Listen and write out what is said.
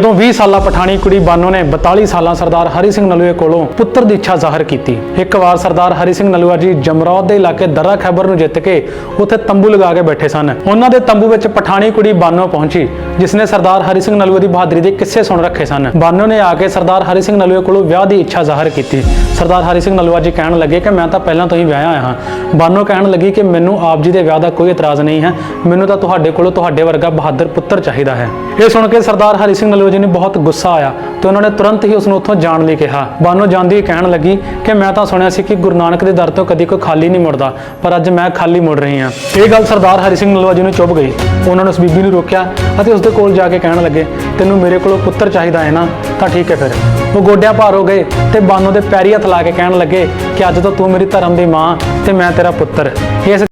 ਜਦੋਂ 20 ਸਾਲਾ ਪਠਾਣੀ ਕੁੜੀ ਬਾਨੋ ਨੇ 42 ਸਾਲਾਂ ਸਰਦਾਰ ਹਰੀ ਸਿੰਘ ਨਲੂਏ ਕੋਲੋਂ ਪੁੱਤਰ ਦੀ ਇੱਛਾ ਜ਼ਾਹਰ ਕੀਤੀ। ਇੱਕ ਵਾਰ ਸਰਦਾਰ ਹਰੀ ਸਿੰਘ ਨਲੂਆ ਜੀ ਜਮਰੌਦ ਦੇ ਇਲਾਕੇ ਦਰਾ ਖੈਬਰ ਨੂੰ ਜਿੱਤ ਕੇ ਉੱਥੇ ਤੰਬੂ ਲਗਾ ਕੇ ਬੈਠੇ ਸਨ। ਉਹਨਾਂ ਦੇ ਤੰਬੂ ਵਿੱਚ ਪਠਾਣੀ ਕੁੜੀ ਬਾਨੋ ਪਹੁੰਚੀ। ਜਿਸ ਨੇ ਸਰਦਾਰ ਹਰੀ ਸਿੰਘ ਨਲੂਏ ਦੀ ਬਹਾਦਰੀ ਦੇ ਕਿੱਸੇ ਸੁਣ ਰੱਖੇ ਸਨ। ਬਾਨੋ ਨੇ ਆ ਕੇ ਸਰਦਾਰ ਹਰੀ ਸਿੰਘ ਨਲੂਏ ਕੋਲੋਂ ਵਿਆਹ ਦੀ ਇੱਛਾ ਜ਼ਾਹਰ ਕੀਤੀ। ਸਰਦਾਰ ਹਰੀ ਸਿੰਘ ਨਲੂਆ ਜੀ ਕਹਿਣ ਲੱਗੇ ਕਿ ਮੈਂ ਤਾਂ ਪਹਿਲਾਂ ਤੋਂ ਹੀ ਵਿਆਹਿਆ ਆਇਆ ਹਾਂ। ਬਾਨੋ ਕਹਿਣ ਲੱਗੀ ਕਿ ਮੈਨੂੰ ਆਪ ਜੀ ਦੇ ਵਿਆਹ ਦਾ ਕੋਈ ਇਤਰਾਜ਼ ਨਹੀਂ ਹੈ। ਮੈਨੂੰ ਤਾਂ ਤੁਹਾਡੇ ਕੋਲੋਂ ਤੁਹਾਡੇ ਵਰਗਾ ਬਹਾਦਰ ਪੁੱਤਰ ਚਾਹੀਦਾ ਹੈ। ਇਹ ਸੁਣ ਕੇ ਸਰਦਾਰ ਹਰੀ ਸਿੰਘ ਨਲੂਆ ਜੀ ਨੂੰ ਬਹੁਤ ਗੁੱਸਾ ਆਇਆ ਤੇ ਉਹਨਾਂ ਨੇ ਤੁਰੰਤ ਹੀ ਉਸ ਨੂੰ ਉੱਥੋਂ ਜਾਣ ਲਈ ਕਿਹਾ। ਬਾਨੋ ਜਾਂਦੀ ਕਹਿਣ ਲੱਗੀ ਕਿ ਮੈਂ ਤਾਂ ਸੁਣਿਆ ਸੀ ਕਿ ਗੁਰੂ ਨਾਨਕ ਦੇ ਦਰ ਤੋਂ ਕਦੀ ਕੋਈ ਖਾਲੀ ਨਹੀਂ ਮੁੜਦਾ, ਪਰ ਅੱਜ ਮੈਂ ਖਾਲੀ ਮੁੜ ਰਹੀ ਹਾਂ। ਇਹ ਗੱਲ ਸਰਦਾਰ ਹਰੀ ਸਿੰਘ ਨਲੂਆ ਜੀ ਨੂੰ ਚੁੱਭ ਗਈ। ਉਹਨਾਂ ਨੇ ਉਸ ਬੀਬੀ ਨੂੰ ਰੋਕਿਆ ਅਤੇ ਉਸ ਦੇ ਕੋਲ ਜਾ ਕੇ ਕਹਿਣ ਲੱਗੇ, ਤੈਨੂੰ ਮੇਰੇ ਕੋਲੋਂ ਪੁੱਤਰ ਚਾਹੀਦਾ ਹੈ ਨਾ? ਤਾਂ ਠੀਕ ਹੈ ਫਿਰ। ਉਹ ਗੋਡਿਆਂ ਭਾਰ ਹੋ ਗਏ ਤੇ ਬਾਨੋ ਦੇ ਪੈਰੀ ਹੱਥ ਲਾ ਕੇ ਕਹਿਣ ਲੱਗੇ ਕਿ ਅੱਜ ਤੋਂ ਤੂੰ ਮੇਰੀ ਧਰਮ ਦੀ ਮਾਂ ਤੇ ਮੈਂ ਤੇਰਾ ਪੁੱਤਰ। ਇਸ